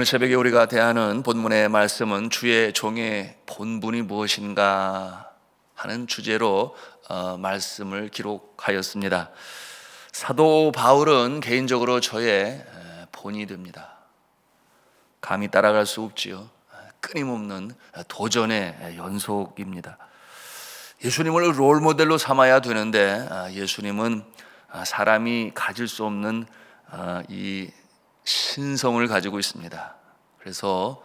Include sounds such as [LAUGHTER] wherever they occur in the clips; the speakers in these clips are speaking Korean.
오늘 새벽에 우리가 대하는 본문의 말씀은 주의 종의 본분이 무엇인가 하는 주제로 어, 말씀을 기록하였습니다. 사도 바울은 개인적으로 저의 본이 됩니다. 감히 따라갈 수 없지요. 끊임없는 도전의 연속입니다. 예수님을 롤 모델로 삼아야 되는데 아, 예수님은 아, 사람이 가질 수 없는 아, 이 신성을 가지고 있습니다. 그래서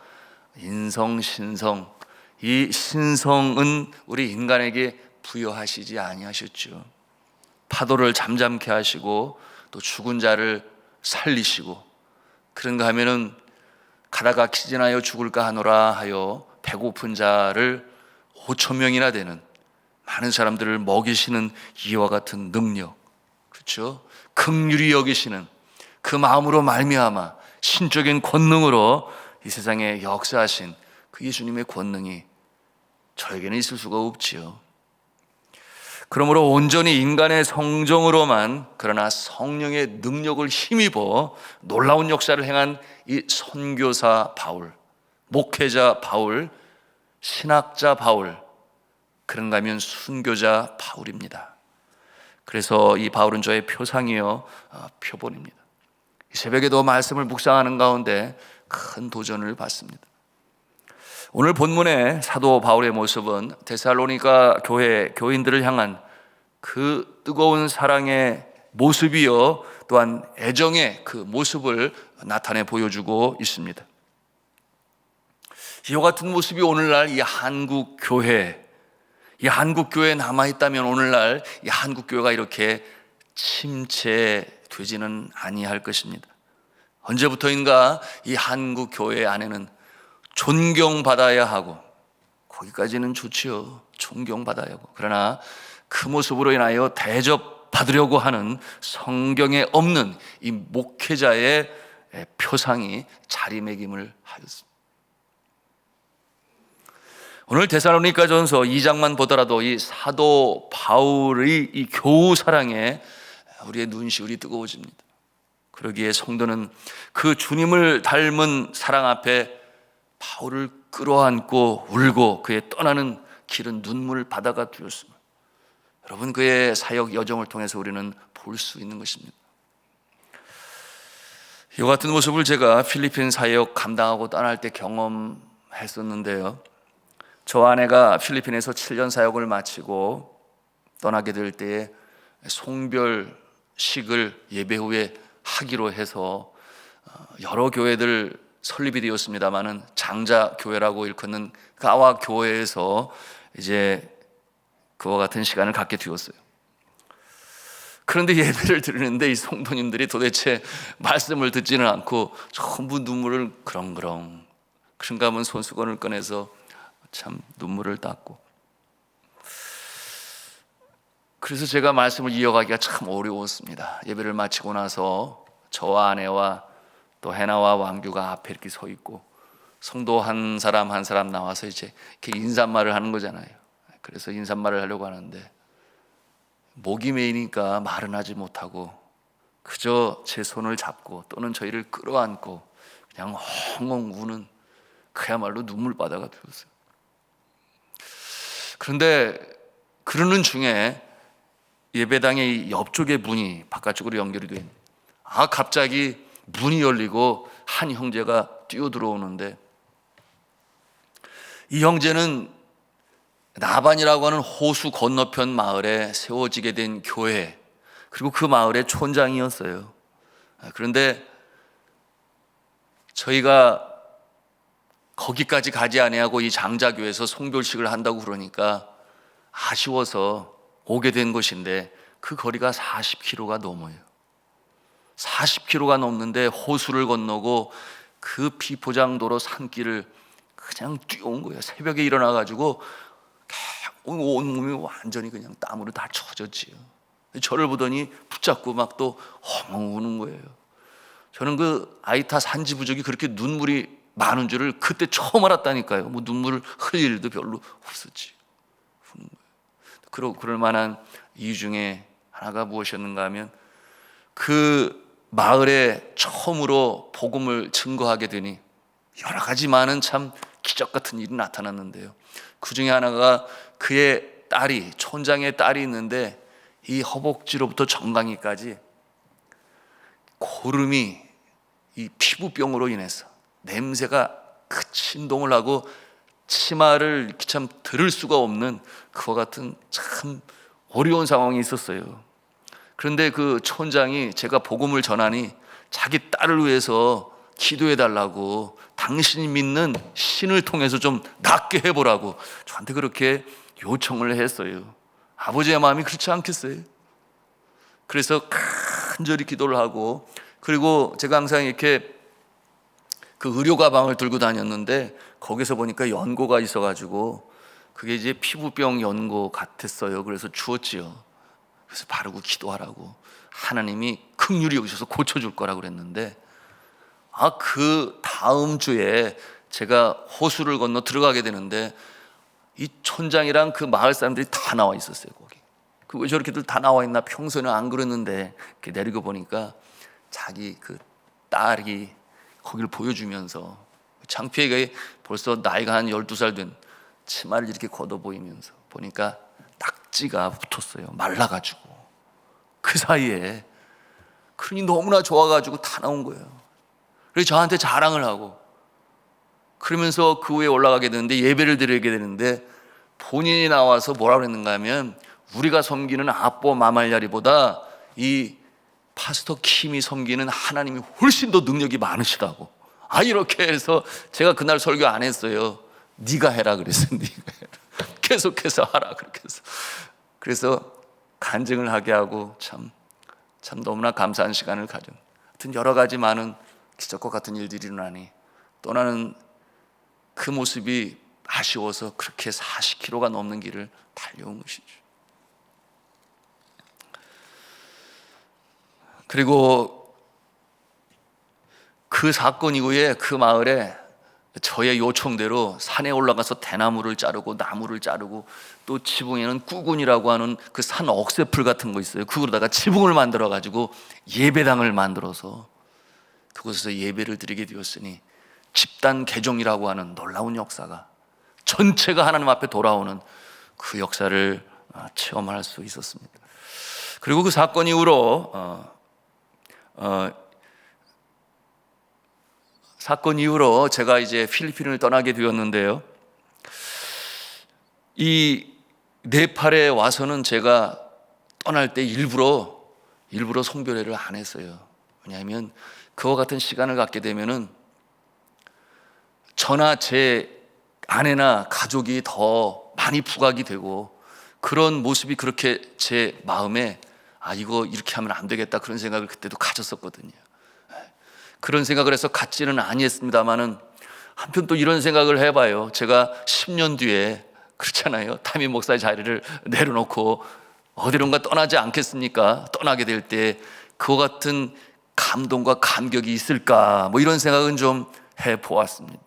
인성 신성 이 신성은 우리 인간에게 부여하시지 아니하셨죠. 파도를 잠잠케 하시고 또 죽은 자를 살리시고 그런가 하면은 가다가 기진하여 죽을까 하노라 하여 배고픈 자를 5천 명이나 되는 많은 사람들을 먹이시는 이와 같은 능력 그렇죠? 긍휼히 여기시는 그 마음으로 말미암아 신적인 권능으로 이 세상에 역사하신 그 예수님의 권능이 저에게는 있을 수가 없지요. 그러므로 온전히 인간의 성정으로만 그러나 성령의 능력을 힘입어 놀라운 역사를 행한 이 선교사 바울, 목회자 바울, 신학자 바울, 그런가 하면 순교자 바울입니다. 그래서 이 바울은 저의 표상이요 어, 표본입니다. 새벽에도 말씀을 묵상하는 가운데 큰 도전을 받습니다. 오늘 본문의 사도 바울의 모습은 데살로니가 교회 교인들을 향한 그 뜨거운 사랑의 모습이요 또한 애정의 그 모습을 나타내 보여주고 있습니다. 이와 같은 모습이 오늘날 이 한국 교회 이 한국 교회에 남아 있다면 오늘날 이 한국 교회가 이렇게 침체 되지는 아니할 것입니다. 언제부터인가 이 한국 교회 안에는 존경받아야 하고 거기까지는 좋지요. 존경받아야 하고 그러나 그 모습으로 인하여 대접받으려고 하는 성경에 없는 이 목회자의 표상이 자리매김을 하였습니다. 오늘 데살로니가 전서 2장만 보더라도 이 사도 바울의 이 교우 사랑에 우리의 눈시울이 뜨거워집니다. 그러기에 성도는 그 주님을 닮은 사랑 앞에 바울을 끌어안고 울고 그의 떠나는 길은 눈물 바다가 되었습니다. 여러분 그의 사역 여정을 통해서 우리는 볼 수 있는 것입니다. 이 같은 모습을 제가 필리핀 사역 감당하고 떠날 때 경험했었는데요. 저 아내가 필리핀에서 7년 사역을 마치고 떠나게 될 때에 송별 식을 예배 후에 하기로 해서 어, 여러 교회들 설립이 되었습니다만은 장자 교회라고 일컫는 가와 교회에서 이제 그와 같은 시간을 갖게 되었어요. 그런데 예배를 드리는데 이 성도님들이 도대체 말씀을 듣지는 않고 전부 눈물을 그렁그렁 그런가 하면 손수건을 꺼내서 참 눈물을 닦고 그래서 제가 말씀을 이어가기가 참 어려웠습니다. 예배를 마치고 나서 저와 아내와 또 해나와 왕규가 앞에 이렇게 서 있고 성도 한 사람 한 사람 나와서 이제 이렇게 인사말을 하는 거잖아요. 그래서 인사말을 하려고 하는데 목이 메이니까 말은 하지 못하고 그저 제 손을 잡고 또는 저희를 끌어안고 그냥 엉엉 우는 그야말로 눈물바다가 되었어요. 그런데 그러는 중에 예배당의 옆쪽에 문이 바깥쪽으로 연결이 된. 아 갑자기 문이 열리고 한 형제가 뛰어 들어오는데 이 형제는 나반이라고 하는 호수 건너편 마을에 세워지게 된 교회 그리고 그 마을의 촌장이었어요. 아, 그런데 저희가 거기까지 가지 아니하고 이 장자교에서 송별식을 한다고 그러니까 아쉬워서 오게 된 것인데 그 거리가 40km가 넘어요. 40km가 넘는데 호수를 건너고 그 비포장도로 산길을 그냥 뛰어온 거예요. 새벽에 일어나 가지고 온몸이 완전히 그냥 땀으로 다 젖었지요. 저를 보더니 붙잡고 막 또 엉엉 우는 거예요. 저는 그 아이타 산지 부족이 그렇게 눈물이 많은 줄을 그때 처음 알았다니까요. 뭐 눈물을 흘릴 일도 별로 없었지. 그러, 그럴 만한 이유 중에 하나가 무엇이었는가 하면 그 마을에 처음으로 복음을 증거하게 되니 여러 가지 많은 참 기적 같은 일이 나타났는데요. 그 중에 하나가 그의 딸이 촌장의 딸이 있는데 이 허벅지로부터 정강이까지 고름이 이 피부병으로 인해서 냄새가 그 진동을 하고 치마를 참 들을 수가 없는 그와 같은 참 어려운 상황이 있었어요. 그런데 그 촌장이 제가 복음을 전하니 자기 딸을 위해서 기도해 달라고 당신이 믿는 신을 통해서 좀 낫게 해보라고 저한테 그렇게 요청을 했어요. 아버지의 마음이 그렇지 않겠어요? 그래서 간절히 기도를 하고 그리고 제가 항상 이렇게 그 의료 가방을 들고 다녔는데 거기서 보니까 연고가 있어가지고 그게 이제 피부병 연고 같았어요. 그래서 주었지요. 그래서 바르고 기도하라고 하나님이 극률이 오셔서 고쳐줄 거라고 그랬는데 아 그 다음 주에 제가 호수를 건너 들어가게 되는데 이 촌장이랑 그 마을 사람들이 다 나와 있었어요 거기. 그 왜 저렇게들 다 나와 있나 평소에는 안 그랬는데 이렇게 내리고 보니까 자기 그 딸이 거기를 보여주면서 창피하게 벌써 나이가 한 12살 된 치마를 이렇게 걷어 보이면서 보니까 낙지가 붙었어요. 말라가지고. 그 사이에 그러니 너무나 좋아가지고 다 나온 거예요. 그래서 저한테 자랑을 하고 그러면서 그 위에 올라가게 되는데 예배를 드리게 되는데 본인이 나와서 뭐라 그랬는가 하면 우리가 섬기는 아뽀 마말야리보다 이 파스터 킴이 섬기는 하나님이 훨씬 더 능력이 많으시다고. 아 이렇게 해서 제가 그날 설교 안 했어요. 네가 해라 그랬어. [LAUGHS] 네가 해라. 계속해서 하라 그렇게 해서. 그래서 간증을 하게 하고 참, 참 너무나 감사한 시간을 가져. 하여튼 여러 가지 많은 기적과 같은 일들이 일어나니 떠나는 그 모습이 아쉬워서 그렇게 40km가 넘는 길을 달려온 것이죠. 그리고 그 사건 이후에 그 마을에 저의 요청대로 산에 올라가서 대나무를 자르고 나무를 자르고 또 지붕에는 꾸군이라고 하는 그 산 억새풀 같은 거 있어요. 그거로다가 지붕을 만들어 가지고 예배당을 만들어서 그곳에서 예배를 드리게 되었으니 집단 개종이라고 하는 놀라운 역사가 전체가 하나님 앞에 돌아오는 그 역사를 어, 체험할 수 있었습니다. 그리고 그 사건 이후로 어, 어, 사건 이후로 제가 이제 필리핀을 떠나게 되었는데요. 이 네팔에 와서는 제가 떠날 때 일부러 일부러 송별회를 안 했어요. 왜냐하면 그와 같은 시간을 갖게 되면은 저나 제 아내나 가족이 더 많이 부각이 되고 그런 모습이 그렇게 제 마음에 아 이거 이렇게 하면 안 되겠다 그런 생각을 그때도 가졌었거든요. 그런 생각을 해서 갖지는 아니했습니다만은 한편 또 이런 생각을 해봐요. 제가 10년 뒤에 그렇잖아요. 타미 목사의 자리를 내려놓고 어디론가 떠나지 않겠습니까? 떠나게 될 때 그와 같은 감동과 감격이 있을까? 뭐 이런 생각은 좀 해 보았습니다.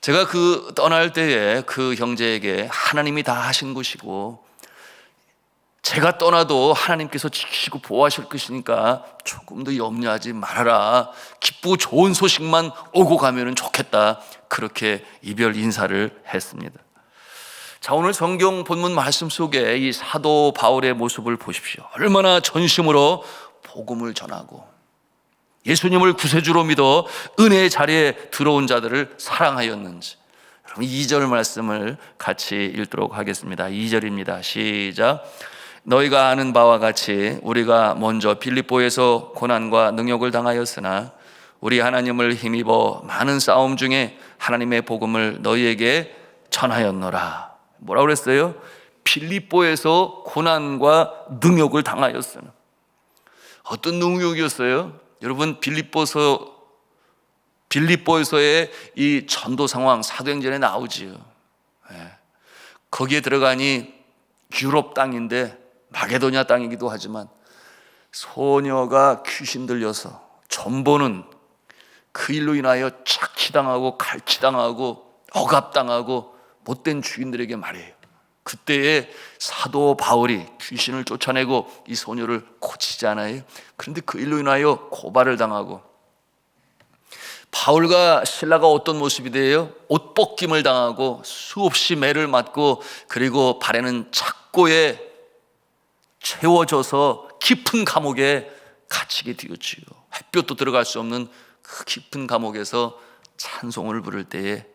제가 그 떠날 때에 그 형제에게 하나님이 다 하신 것이고 제가 떠나도 하나님께서 지키시고 보호하실 것이니까 조금 더 염려하지 말아라. 기쁘고 좋은 소식만 오고 가면 좋겠다. 그렇게 이별 인사를 했습니다. 자, 오늘 성경 본문 말씀 속에 이 사도 바울의 모습을 보십시오. 얼마나 전심으로 복음을 전하고 예수님을 구세주로 믿어 은혜의 자리에 들어온 자들을 사랑하였는지. 여러분 2절 말씀을 같이 읽도록 하겠습니다. 2절입니다. 시작. 너희가 아는 바와 같이 우리가 먼저 빌립보에서 고난과 능욕을 당하였으나 우리 하나님을 힘입어 많은 싸움 중에 하나님의 복음을 너희에게 전하였노라. 뭐라 그랬어요? 빌립보에서 고난과 능욕을 당하였으나 어떤 능욕이었어요? 여러분 빌립보서 빌립보에서의 이 전도 상황 사도행전에 나오지요. 예. 거기에 들어가니 유럽 땅인데 마게도냐 땅이기도 하지만 소녀가 귀신 들려서 전보는 그 일로 인하여 착취당하고 갈취당하고 억압당하고 못된 주인들에게 말해요. 그때에 사도 바울이 귀신을 쫓아내고 이 소녀를 고치지 않아요. 그런데 그 일로 인하여 고발을 당하고 바울과 신라가 어떤 모습이 돼요? 옷 벗김을 당하고 수없이 매를 맞고 그리고 발에는 착고에 채워져서 깊은 감옥에 갇히게 되었지요. 햇볕도 들어갈 수 없는 그 깊은 감옥에서 찬송을 부를 때에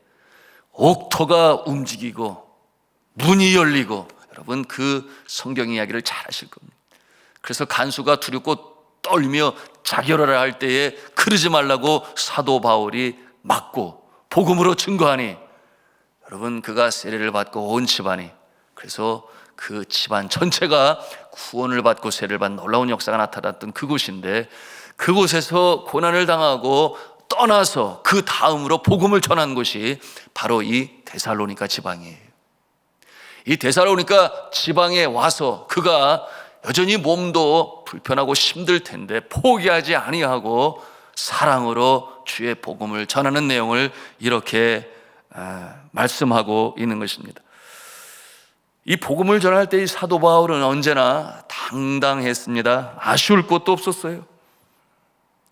옥토가 움직이고 문이 열리고 여러분 그 성경 이야기를 잘 아실 겁니다. 그래서 간수가 두렵고 떨며 자결하라 할 때에 그러지 말라고 사도 바울이 막고 복음으로 증거하니 여러분 그가 세례를 받고 온 집안이 그래서 그 집안 전체가 구원을 받고 세례를 받는 놀라운 역사가 나타났던 그곳인데 그곳에서 고난을 당하고 떠나서 그 다음으로 복음을 전한 곳이 바로 이 데살로니가 지방이에요. 이 데살로니가 지방에 와서 그가 여전히 몸도 불편하고 힘들 텐데 포기하지 아니하고 사랑으로 주의 복음을 전하는 내용을 이렇게 아, 말씀하고 있는 것입니다. 이 복음을 전할 때 이 사도 바울은 언제나 당당했습니다. 아쉬울 것도 없었어요.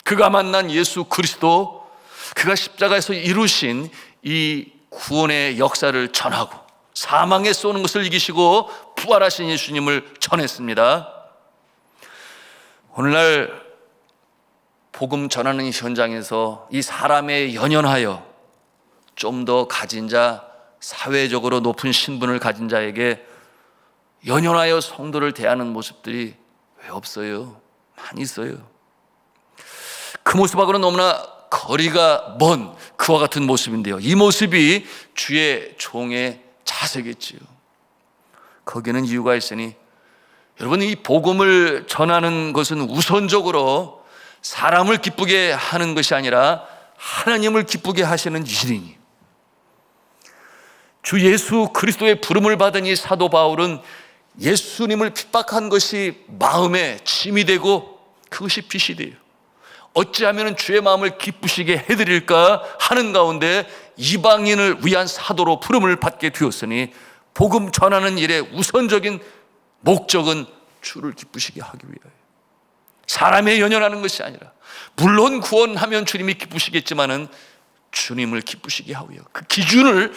그가 만난 예수 그리스도, 그가 십자가에서 이루신 이 구원의 역사를 전하고 사망에 쏘는 것을 이기시고 부활하신 예수님을 전했습니다. 오늘날 복음 전하는 현장에서 이 사람에 연연하여 좀 더 가진 자, 사회적으로 높은 신분을 가진 자에게 연연하여 성도를 대하는 모습들이 왜 없어요? 많이 있어요. 그 모습하고는 너무나 거리가 먼 그와 같은 모습인데요. 이 모습이 주의 종의 자세겠지요. 거기는 이유가 있으니 여러분 이 복음을 전하는 것은 우선적으로 사람을 기쁘게 하는 것이 아니라 하나님을 기쁘게 하시는 일이니 주 예수 그리스도의 부름을 받은 이 사도 바울은 예수님을 핍박한 것이 마음에 짐이 되고 그것이 빛이 돼요. 어찌하면 주의 마음을 기쁘시게 해드릴까 하는 가운데 이방인을 위한 사도로 부름을 받게 되었으니 복음 전하는 일의 우선적인 목적은 주를 기쁘시게 하기 위하여 사람의 연연하는 것이 아니라 물론 구원하면 주님이 기쁘시겠지만은 주님을 기쁘시게 하고요. 그 기준을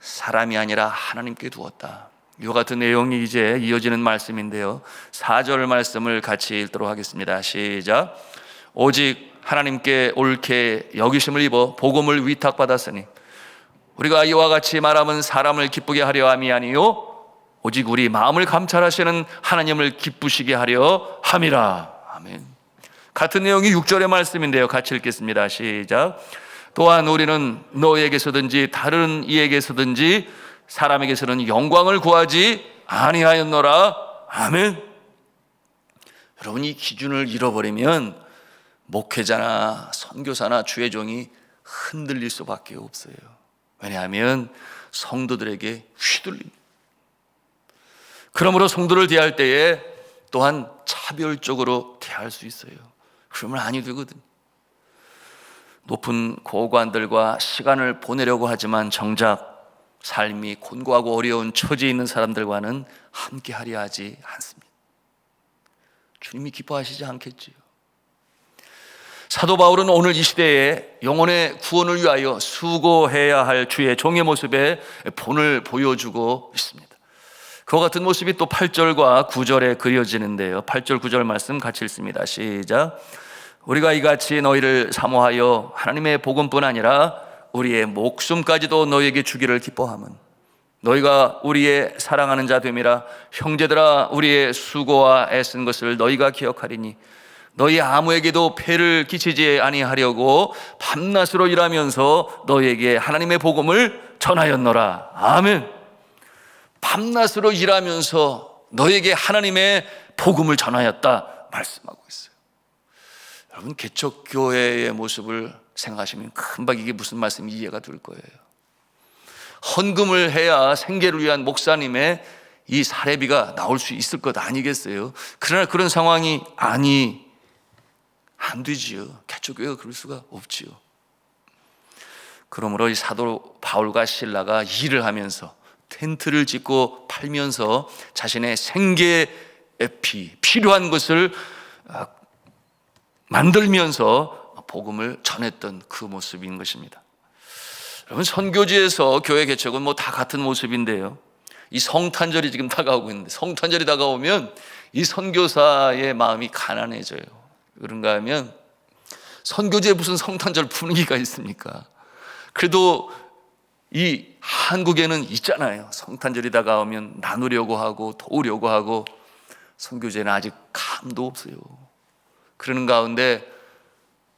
사람이 아니라 하나님께 두었다. 이와 같은 내용이 이제 이어지는 말씀인데요. 4절 말씀을 같이 읽도록 하겠습니다. 시작. 오직 하나님께 옳게 여기심을 입어 복음을 위탁받았으니 우리가 이와 같이 말하면 사람을 기쁘게 하려 함이 아니요 오직 우리 마음을 감찰하시는 하나님을 기쁘시게 하려 함이라. 아멘. 같은 내용이 6절의 말씀인데요. 같이 읽겠습니다. 시작. 또한 우리는 너에게서든지 다른 이에게서든지 사람에게서는 영광을 구하지 아니하였노라. 아멘. 여러분 이 기준을 잃어버리면 목회자나 선교사나 주의 종이 흔들릴 수밖에 없어요. 왜냐하면 성도들에게 휘둘립니다. 그러므로 성도를 대할 때에 또한 차별적으로 대할 수 있어요. 그러면 아니 되거든. 높은 고관들과 시간을 보내려고 하지만 정작 삶이 곤고하고 어려운 처지에 있는 사람들과는 함께 하려 하지 않습니다. 주님이 기뻐하시지 않겠지요. 사도 바울은 오늘 이 시대에 영혼의 구원을 위하여 수고해야 할 주의 종의 모습에 본을 보여주고 있습니다. 그와 같은 모습이 또 8절과 9절에 그려지는데요. 8절, 9절 말씀 같이 읽습니다. 시작. 우리가 이같이 너희를 사모하여 하나님의 복음뿐 아니라 우리의 목숨까지도 너희에게 주기를 기뻐함은 너희가 우리의 사랑하는 자 됨이라 형제들아 우리의 수고와 애쓴 것을 너희가 기억하리니 너희 아무에게도 폐를 끼치지 아니하려고 밤낮으로 일하면서 너희에게 하나님의 복음을 전하였노라. 아멘. 밤낮으로 일하면서 너에게 하나님의 복음을 전하였다 말씀하고 있어요. 여러분 개척 교회의 모습을 생각하시면 금방 이게 무슨 말씀이 이해가 될 거예요. 헌금을 해야 생계를 위한 목사님의 이 사례비가 나올 수 있을 것 아니겠어요? 그러나 그런 상황이 아니 안 되지요. 개척교회가 그럴 수가 없지요. 그러므로 이 사도 바울과 신라가 일을 하면서 텐트를 짓고 팔면서 자신의 생계의 피, 필요한 것을 아, 만들면서 복음을 전했던 그 모습인 것입니다. 여러분 선교지에서 교회 개척은 뭐 다 같은 모습인데요. 이 성탄절이 지금 다가오고 있는데 성탄절이 다가오면 이 선교사의 마음이 가난해져요. 그런가 하면 선교지에 무슨 성탄절 분위기가 있습니까? 그래도 이 한국에는 있잖아요. 성탄절이 다가오면 나누려고 하고 도우려고 하고 선교제는 아직 감도 없어요. 그러는 가운데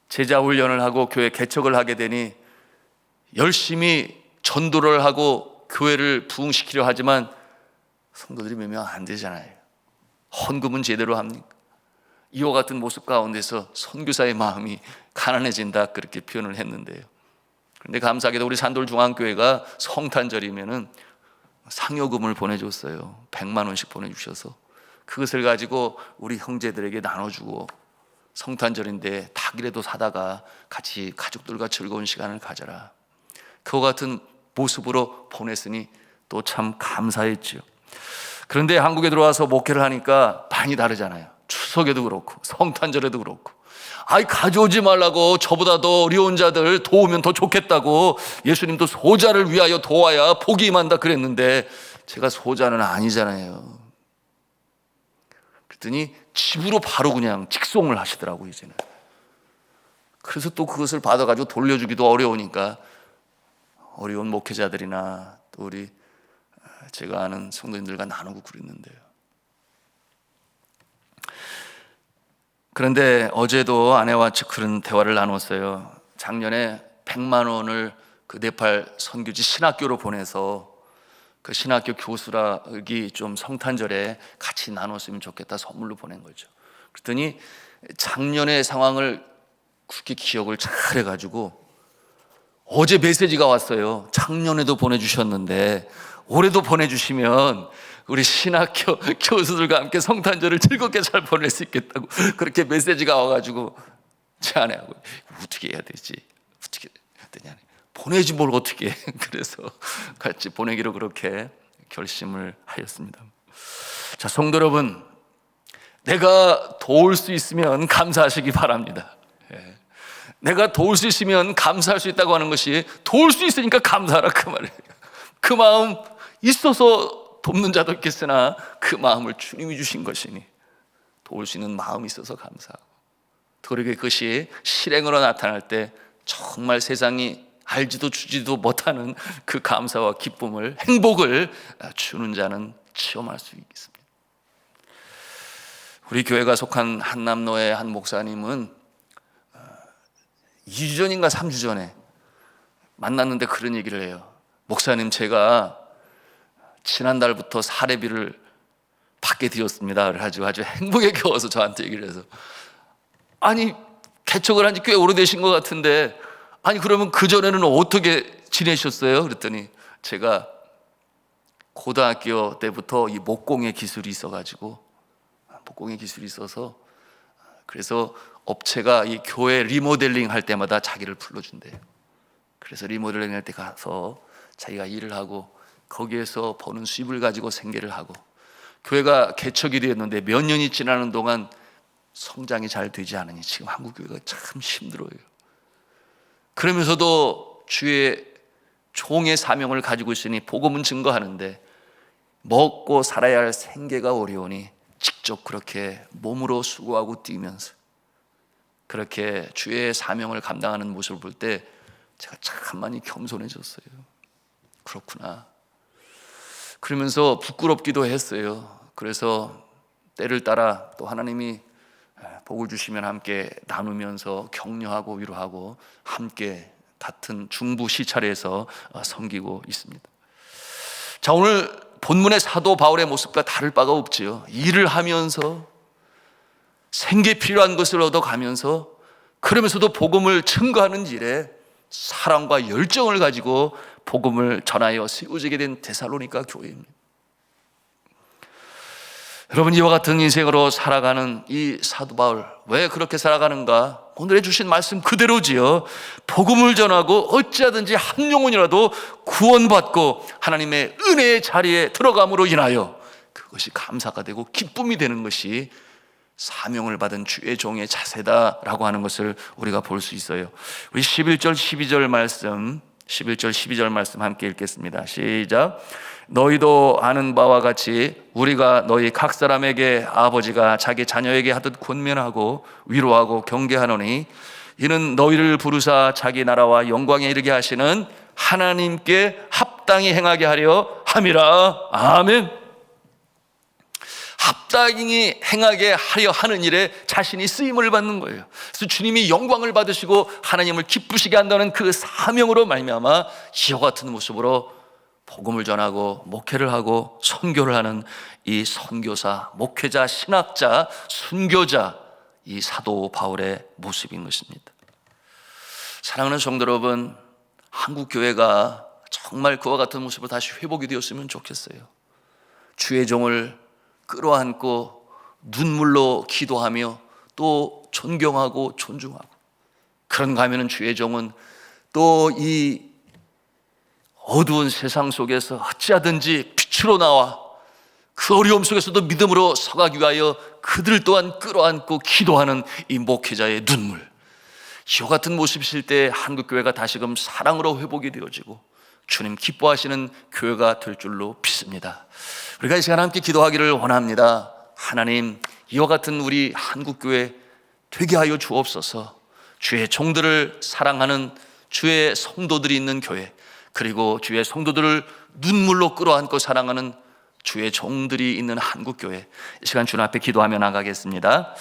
제자 훈련을 하고 교회 개척을 하게 되니 열심히 전도를 하고 교회를 부흥시키려 하지만 성도들이 몇 명 안 되잖아요. 헌금은 제대로 합니까? 이와 같은 모습 가운데서 선교사의 마음이 가난해진다 그렇게 표현을 했는데요. 그런데 감사하게도 우리 산돌 중앙교회가 성탄절이면은 상여금을 보내줬어요. 100만 원씩 보내주셔서 그것을 가지고 우리 형제들에게 나눠주고 성탄절인데 닭이라도 사다가 같이 가족들과 즐거운 시간을 가져라. 그와 같은 모습으로 보냈으니 또 참 감사했죠. 그런데 한국에 들어와서 목회를 하니까 많이 다르잖아요. 추석에도 그렇고 성탄절에도 그렇고 아이 가져오지 말라고 저보다 더 어려운 자들 도우면 더 좋겠다고 예수님도 소자를 위하여 도와야 복이 임한다 그랬는데 제가 소자는 아니잖아요. 그랬더니 집으로 바로 그냥 직송을 하시더라고요, 이제는. 그래서 또 그것을 받아가지고 돌려주기도 어려우니까 어려운 목회자들이나 또 우리 제가 아는 성도님들과 나누고 그랬는데요. 그런데 어제도 아내와 그런 대화를 나눴어요. 작년에 100만 원을 그 네팔 선교지 신학교로 보내서 그 신학교 교수락이 좀 성탄절에 같이 나눴으면 좋겠다 선물로 보낸 거죠. 그랬더니 작년의 상황을 그렇게 기억을 잘 해가지고 어제 메시지가 왔어요. 작년에도 보내주셨는데 올해도 보내주시면 우리 신학교 교수들과 함께 성탄절을 즐겁게 잘 보낼 수 있겠다고 그렇게 메시지가 와가지고 제 아내하고 어떻게 해야 되지? 어떻게 되냐? 보내지 뭘 어떻게 해. [LAUGHS] 그래서 같이 보내기로 그렇게 결심을 하였습니다. 자, 성도 여러분, 내가 도울 수 있으면 감사하시기 바랍니다. 예. 내가 도울 수 있으면 감사할 수 있다고 하는 것이 도울 수 있으니까 감사하라 그 말이에요. 그 마음 있어서 돕는 자도 있겠으나 그 마음을 주님이 주신 것이니 도울 수 있는 마음이 있어서 감사하고 그러게 그것이 실행으로 나타날 때 정말 세상이 알지도 주지도 못하는 그 감사와 기쁨을 행복을 주는 자는 체험할 수 있습니다. 우리 교회가 속한 한남로의 한 목사님은 2주 전인가 3주 전에 만났는데 그런 얘기를 해요. 목사님 제가 지난달부터 사례비를 받게 되었습니다. 그래가지고 아주 행복에 겨워서 저한테 얘기를 해서 아니 개척을 한 지 꽤 오래되신 것 같은데 아니 그러면 그 전에는 어떻게 지내셨어요? 그랬더니 제가 고등학교 때부터 이 목공의 기술이 있어가지고 목공의 기술이 있어서 그래서 업체가 이 교회 리모델링 할 때마다 자기를 불러준대요. 그래서 리모델링 할 때 가서 자기가 일을 하고 거기에서 버는 수입을 가지고 생계를 하고 교회가 개척이 되었는데 몇 년이 지나는 동안 성장이 잘 되지 않으니 지금 한국 교회가 참 힘들어요. 그러면서도 주의 종의 사명을 가지고 있으니 복음은 증거하는데 먹고 살아야 할 생계가 어려우니 직접 그렇게 몸으로 수고하고 뛰면서 그렇게 주의 사명을 감당하는 모습을 볼 때 제가 참 많이 겸손해졌어요. 그렇구나. 그러면서 부끄럽기도 했어요. 그래서 때를 따라 또 하나님이 복을 주시면 함께 나누면서 격려하고 위로하고 함께 같은 중부 시찰에서 섬기고 있습니다. 자, 오늘 본문의 사도 바울의 모습과 다를 바가 없지요. 일을 하면서 생계 필요한 것을 얻어가면서 그러면서도 복음을 증거하는 일에 사랑과 열정을 가지고 복음을 전하여 세워지게 된 데살로니가 교회입니다. 여러분 이와 같은 인생으로 살아가는 이 사도 바울 왜 그렇게 살아가는가? 오늘 해주신 말씀 그대로지요. 복음을 전하고 어찌하든지 한 영혼이라도 구원받고 하나님의 은혜의 자리에 들어감으로 인하여 그것이 감사가 되고 기쁨이 되는 것이 사명을 받은 주의 종의 자세다라고 하는 것을 우리가 볼 수 있어요. 우리 11절 12절 말씀 11절 12절 말씀 함께 읽겠습니다. 시작. 너희도 아는 바와 같이 우리가 너희 각 사람에게 아버지가 자기 자녀에게 하듯 권면하고 위로하고 경계하노니 이는 너희를 부르사 자기 나라와 영광에 이르게 하시는 하나님께 합당히 행하게 하려 함이라. 아멘. 합당히 행하게 하려 하는 일에 자신이 쓰임을 받는 거예요. 그래서 주님이 영광을 받으시고 하나님을 기쁘시게 한다는 그 사명으로 말미암아 이와 같은 모습으로 복음을 전하고 목회를 하고 선교를 하는 이 선교사, 목회자, 신학자, 순교자 이 사도 바울의 모습인 것입니다. 사랑하는 성도 여러분, 한국 교회가 정말 그와 같은 모습으로 다시 회복이 되었으면 좋겠어요. 주의 종을 끌어안고 눈물로 기도하며 또 존경하고 존중하고. 그런가 하면은 주의 종은 또 이 어두운 세상 속에서 어찌하든지 빛으로 나와 그 어려움 속에서도 믿음으로 서가기 위하여 그들 또한 끌어안고 기도하는 이 목회자의 눈물. 이와 같은 모습이실 때 한국교회가 다시금 사랑으로 회복이 되어지고 주님 기뻐하시는 교회가 될 줄로 믿습니다. 우리가 이 시간 함께 기도하기를 원합니다. 하나님, 이와 같은 우리 한국교회 되게 하여 주옵소서. 주의 종들을 사랑하는 주의 성도들이 있는 교회, 그리고 주의 성도들을 눈물로 끌어안고 사랑하는 주의 종들이 있는 한국교회. 이 시간 주님 앞에 기도하며 나가겠습니다.